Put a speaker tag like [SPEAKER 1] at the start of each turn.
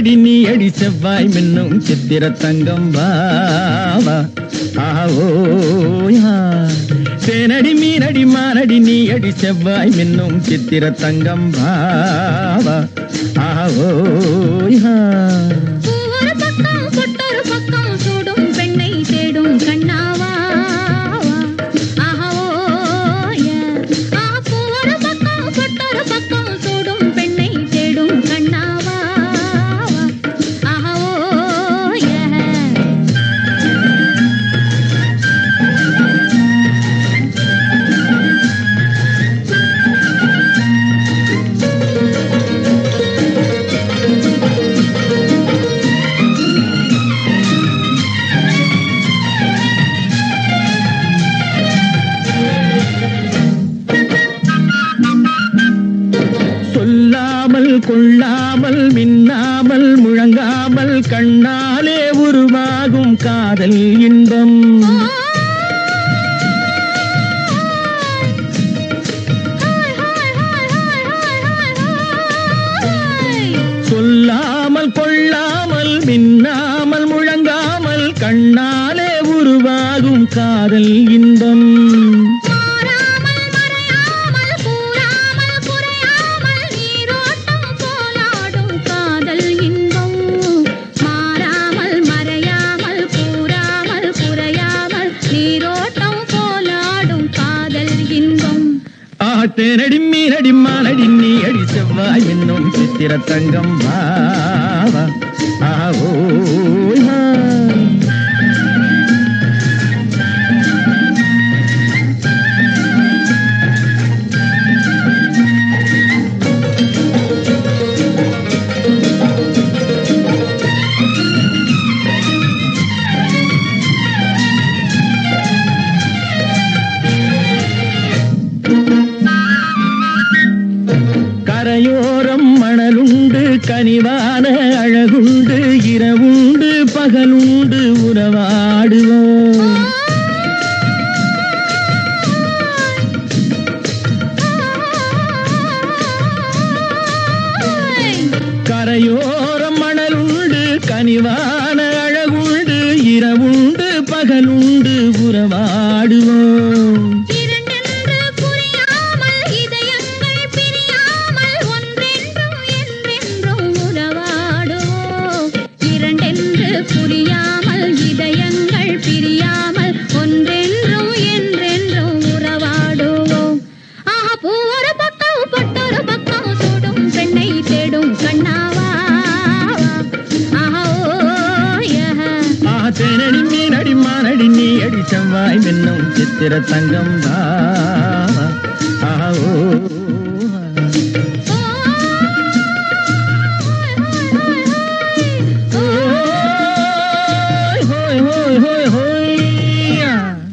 [SPEAKER 1] அடி நீ அடி செவ்வாய் மின்னும் சித்திர தங்கம் வாவா தேனடி மீனடி மானடி நீ அடி செவ்வாய் மின்னும் சித்திர தங்கம் வாவா ஆவோயா சொல்லாமல் கொள்ளாமல் மின்னாமல் முழங்காமல் கண்ணாலே உருவாகும் காதல் இன்பம். சொல்லாமல் கொள்ளாமல் மின்னாமல் முழங்காமல் கண்ணாலே உருவாகும் காதல் இன்பம். ஆத்தேனடி மீனடி மானடி நீ அடி செவ்வாய் என்னும் சித்திர தங்கம் வா கனிவான அழகுண்டு இரவுண்டு பகலுண்டு உறவாடுவோம். கரையோரம் மணலுண்டு கனிவான அழகுண்டு இரவுண்டு பகலுண்டு உறவாடுவோம். செவ்வாய் மின்னும் சித்திர தங்கம் தான் ஆஹோ